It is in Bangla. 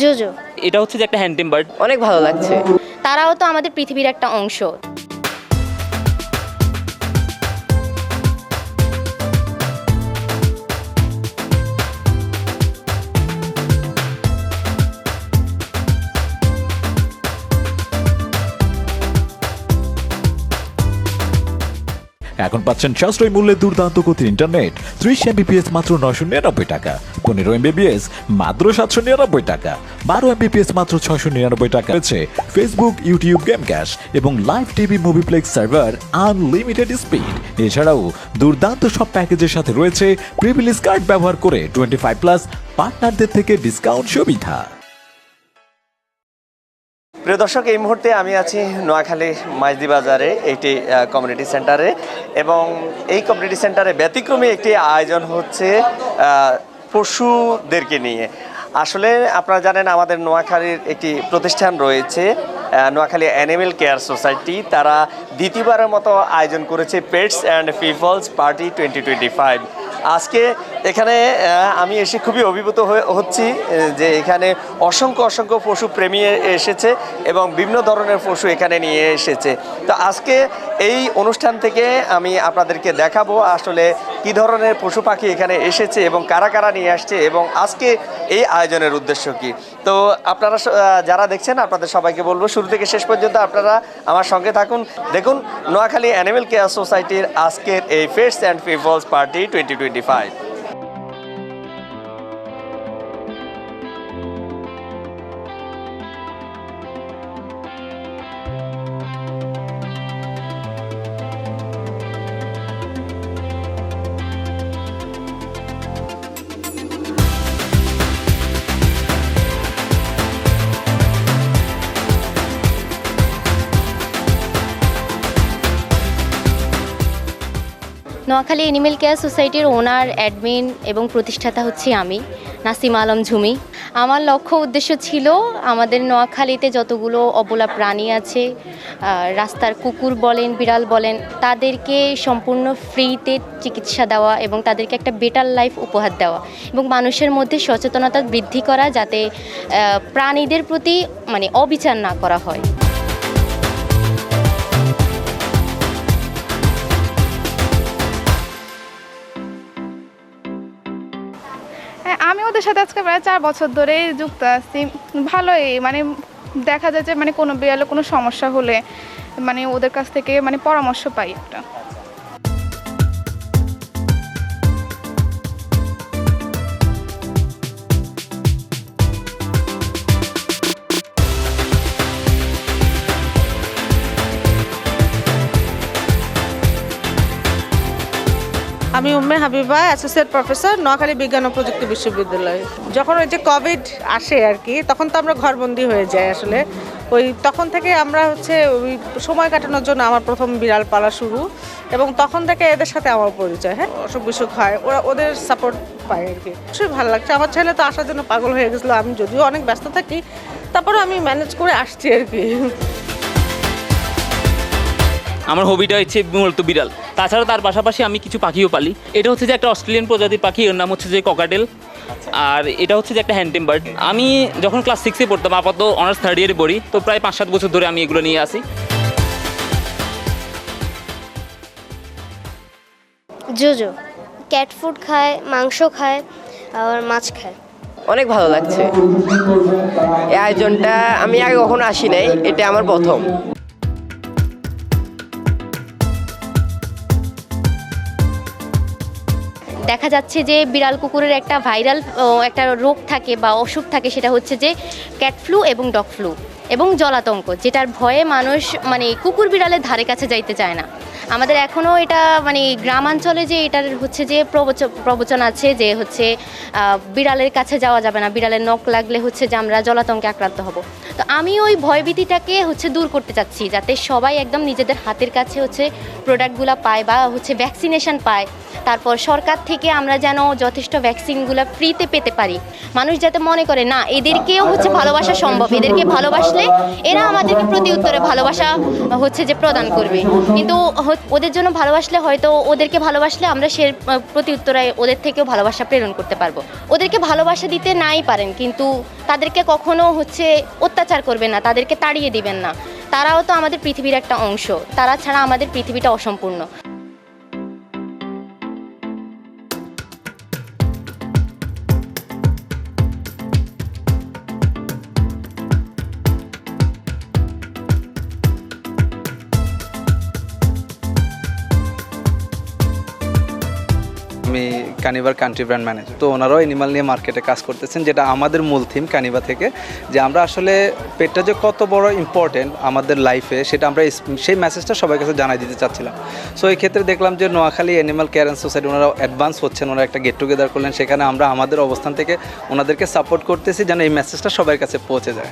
জোজো। এটা হচ্ছে যে একটা হ্যান্ডটেম বার্ড অনেক ভালো লাগছে। তারাও তো আমাদের পৃথিবীর একটা অংশ। এখন পাচ্ছেন সাশ্রয় মূল্যে দুর্দান্ত গতির ইন্টারনেট ত্রিশ এমবিপিএস মাত্র নয়শো নিরানব্বই টাকা। পনেরো এমবিপিএস মাত্র সাতশো নিরানব্বই টাকা। বারো এমবিপিএস মাত্র ছয়শো নিরানব্বই টাকা রয়েছে। ফেসবুক ইউটিউব গেম ক্যাশ এবং live TV Movieplex server unlimited speed এছাড়াও দুর্দান্ত সব প্যাকেজের সাথে রয়েছে প্রিভিলেজ কার্ড ব্যবহার করে টোয়েন্টি ফাইভ প্লাস পার্টনারদের থেকে ডিসকাউন্ট সুবিধা। প্রিয় দর্শক, এই মুহূর্তে আমি আছি নোয়াখালী মাইজদি বাজারে, একটি কমিউনিটি সেন্টারে এবং এই কমিউনিটি সেন্টারে ব্যতিক্রমী একটি আয়োজন হচ্ছে পশুদেরকে নিয়ে। আসলে আপনারা জানেন আমাদের নোয়াখালীর একটি প্রতিষ্ঠান রয়েছে নোয়াখালী অ্যানিমেল কেয়ার সোসাইটি। তারা দ্বিতীয়বারের মতো আয়োজন করেছে pets and people's party twenty twenty five. আজকে এখানে আমি এসে খুবই অভিভূত হয়ে- হচ্ছি যে এখানে অসংখ্য অসংখ্য পশু প্রেমী এসেছে এবং বিভিন্ন ধরনের পশু এখানে নিয়ে এসেছে। তো আজকে এই অনুষ্ঠান থেকে আমি আপনাদেরকে দেখাবো আসলে কি ধরনের পশু পাখি এখানে এসেছে এবং কারা কারা নিয়ে আসছে এবং আজকে এই আয়োজনের উদ্দেশ্য কি? তো আপনারা যারা দেখছেন, আপনাদের সবাইকে বলব, শুরু থেকে শেষ পর্যন্ত আপনারা আমার সঙ্গে থাকুন। দেখুন, নোয়াখালী অ্যানিমেল কেয়ার সোসাইটির আজকের এই pets and people's party twenty twenty five Noakhali animal care সোসাইটির ওনার অ্যাডমিন এবং প্রতিষ্ঠাতা হচ্ছি আমি, নাসিম আলম ঝুমি। আমার লক্ষ্য উদ্দেশ্য ছিল আমাদের নোয়াখালীতে যতগুলো অবলা প্রাণী আছে রাস্তার কুকুর বলেন, বিড়াল বলেন, তাদেরকে সম্পূর্ণ ফ্রিতে চিকিৎসা দেওয়া এবং তাদেরকে একটা বেটার লাইফ উপহার দেওয়া এবং মানুষের মধ্যে সচেতনতা বৃদ্ধি করা যাতে প্রাণীদের প্রতি মানে অবিচার না করা হয়। ওদের সাথে আজকে প্রায় চার বছর ধরেই যুক্ত আছি। ভালোই মানে দেখা যায় যে মানে কোনো বিড়ালে কোনো সমস্যা হলে মানে ওদের কাছ থেকে মানে পরামর্শ পাই একটা। আমি উম্মে হাবিবা অ্যাসোসিয়েট প্রফেসর নোয়াখালী বিজ্ঞান ও প্রযুক্তি বিশ্ববিদ্যালয়। যখন ওই যে কোভিড আসে আর কি তখন তো আমরা ঘরবন্দি হয়ে যাই আসলে। ওই তখন থেকে আমরা হচ্ছে ওই সময় কাটানোর জন্য আমার প্রথম বিড়াল পালা শুরু, এবং তখন থেকে এদের সাথে আমার পরিচয় হ্যাঁ? অসুখ বিসুখ হয়, ওরা ওদের সাপোর্ট পায় আর কি খুবই ভালো লাগছে। আমার ছেলে তো আসার জন্য পাগল হয়ে গেছিল, আমি যদিও অনেক ব্যস্ত থাকি তারপরে আমি ম্যানেজ করে আসছি আর কি আমার হবিটা হচ্ছে মূলত বিড়াল। তাছাড়া তার পাশাপাশি আমি কিছু পাখিও পালি। এটা হচ্ছে যে একটা অস্ট্রেলিয়ান প্রজাতির পাখি এর নাম হচ্ছে যে ককাটেল। আর এটা হচ্ছে যে একটা হ্যান্ডটেম বার্ড আমি যখন ক্লাস সিক্সে পড়তাম আপাতত অনার্স থার্ড ইয়ারে পড়ি তো প্রায় পাঁচ সাত বছর ধরে আমি এগুলো নিয়ে আসি। জোজো ক্যাট ফুড খায় মাংস খায় আর মাছ খায়। অনেক ভালো লাগছে। এই আয়োজনটা আমি আগে কখনো আসি নাই এটা আমার প্রথম। দেখা যাচ্ছে যে বিড়াল কুকুরের একটা ভাইরাল একটা রোগ থাকে বা অসুখ থাকে, সেটা হচ্ছে যে ক্যাট ফ্লু এবং ডগ ফ্লু এবং জলাতঙ্ক, যেটার ভয়ে মানুষ মানে কুকুর বিড়ালের ধারে কাছে যাইতে চায় না। আমাদের এখনও এটা মানে গ্রামাঞ্চলে যে এটার হচ্ছে যে প্রবচ- প্রবচন আছে যে হচ্ছে বিড়ালের কাছে যাওয়া যাবে না, বিড়ালের নখ লাগলে হচ্ছে যে আমরা জলাতঙ্কে আক্রান্ত হব। তো আমি ওই ভয়ভীতিটাকে হচ্ছে দূর করতে চাচ্ছি, যাতে সবাই একদম নিজেদের হাতের কাছে হচ্ছে প্রোডাক্টগুলো পায় বা হচ্ছে ভ্যাকসিনেশন পায়। তারপর সরকার থেকে আমরা যেন যথেষ্ট ভ্যাকসিনগুলো ফ্রিতে পেতে পারি। মানুষ যাতে মনে করে, না, এদেরকেও হচ্ছে ভালোবাসা সম্ভব, এদেরকে ভালোবাসলে এরা আমাদেরকে প্রতি উত্তরে ভালোবাসা হচ্ছে যে প্রদান করবে। কিন্তু ওদের জন্য ভালোবাসলে হয়তো ওদেরকে ভালোবাসলে আমরা সে প্রতি উত্তরে ওদের থেকেও ভালোবাসা প্রেরণ করতে পারব। ওদেরকে ভালোবাসা দিতে নাই পারেন, কিন্তু তাদেরকে কখনো হচ্ছে অত্যাচার করবেন না, তাদেরকে তাড়িয়ে দিবেন না। তারাও তো আমাদের পৃথিবীর একটা অংশ, তারা ছাড়া আমাদের পৃথিবীটা অসম্পূর্ণ। আমি কানিবার কান্ট্রি ব্র্যান্ড ম্যানেজার তো ওনারাও এনিমাল নিয়ে মার্কেটে কাজ করতেছেন, যেটা আমাদের মূল থিম কানিভা থেকে, যে আমরা আসলে পেটটা যে কত বড় ইম্পর্টেন্ট আমাদের লাইফে সেটা আমরা সেই মেসেজটা সবার কাছে জানাই দিতে চাচ্ছিলাম। সো এই ক্ষেত্রে দেখলাম যে Noakhali animal care and society ওনারা অ্যাডভান্স হচ্ছেন, ওনারা একটা গেট টুগেদার করলেন, সেখানে আমরা আমাদের অবস্থান থেকে ওনাদেরকে সাপোর্ট করতেছি, যেন এই মেসেজটা সবার কাছে পৌঁছে যায়।